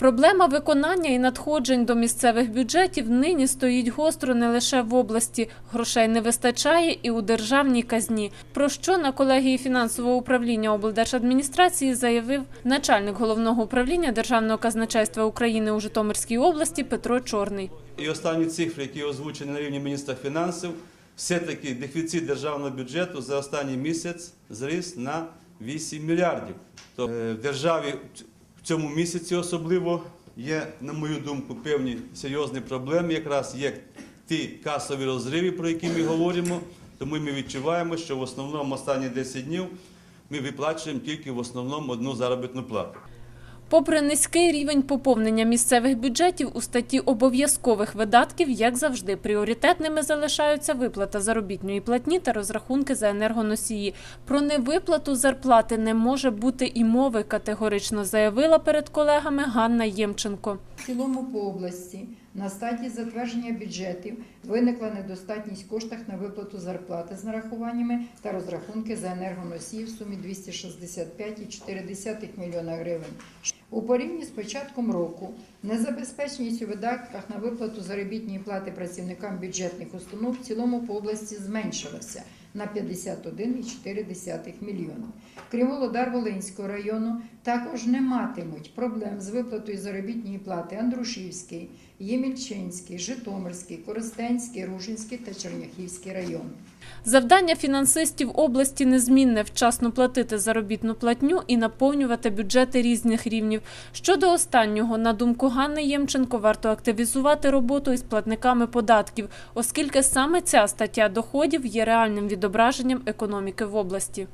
Проблема виконання і надходжень до місцевих бюджетів нині стоїть гостро не лише в області. Грошей не вистачає і у державній казні. Про що на колегії фінансового управління облдержадміністрації заявив начальник головного управління Державного казначейства України у Житомирській області Петро Чорний. І останні цифри, які озвучені на рівні міністра фінансів, все-таки дефіцит державного бюджету за останній місяць зріс на 8 мільярдів. То е, в державі в цьому місяці особливо є, на мою думку, певні серйозні проблеми. Якраз є ті касові розриви, про які ми говоримо. Тому ми відчуваємо, що в основному останні 10 днів ми виплачуємо тільки в основному одну заробітну плату. Попри низький рівень поповнення місцевих бюджетів у статті обов'язкових видатків, як завжди, пріоритетними залишаються виплата заробітної платні та розрахунки за енергоносії. Про невиплату зарплати не може бути і мови, категорично заявила перед колегами Ганна Ємченко. В цілому по області на стадії затвердження бюджетів виникла недостатність коштах на виплату зарплати з нарахуваннями та розрахунки за енергоносії в сумі 265,4 мільйона гривень. У порівні з початком року незабезпеченість у видатках на виплату заробітної плати працівникам бюджетних установ в цілому по області зменшилася на 51,4 мільйона. Крім Володар-Волинського району, також не матимуть проблем з виплатою заробітної плати Андрушівський, Ємільчинський, Житомирський, Коростенський, Ружинський та Черняхівський райони. Завдання фінансистів області незмінне вчасно платити заробітну платню і наповнювати бюджети різних рівнів. Щодо останнього, на думку Ганни Ємченко, варто активізувати роботу із платниками податків, оскільки саме ця стаття доходів є реальним відображенням економіки в області.